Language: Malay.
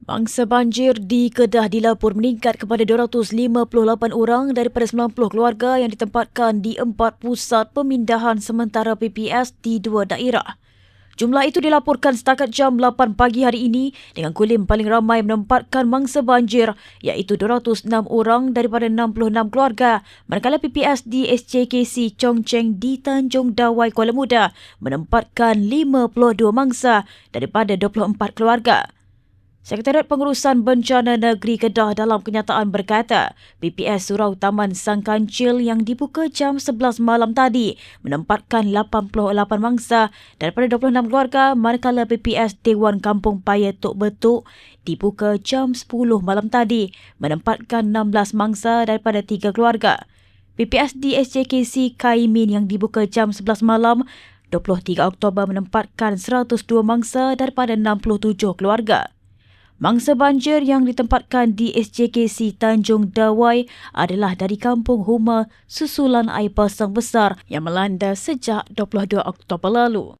Mangsa banjir di Kedah dilapor meningkat kepada 258 orang daripada 90 keluarga yang ditempatkan di empat pusat pemindahan sementara PPS di dua daerah. Jumlah itu dilaporkan setakat jam 8 pagi hari ini dengan kulim paling ramai menempatkan mangsa banjir iaitu 206 orang daripada 66 keluarga manakala PPS di SJKC Chong Cheng di Tanjung Dawai Kuala Muda menempatkan 52 mangsa daripada 24 keluarga. Sekretariat Pengurusan Bencana Negeri Kedah dalam kenyataan berkata, PPS Surau Taman Sang Kancil yang dibuka jam 11 malam tadi menempatkan 88 mangsa daripada 26 keluarga manakala PPS Dewan Kampung Paya Tok Betuk dibuka jam 10 malam tadi menempatkan 16 mangsa daripada 3 keluarga. PPS di SJKC Kaimin yang dibuka jam 11 malam 23 Oktober menempatkan 102 mangsa daripada 67 keluarga. Mangsa banjir yang ditempatkan di SJKC Tanjung Dawai adalah dari kampung Huma susulan air pasang besar yang melanda sejak 22 Oktober lalu.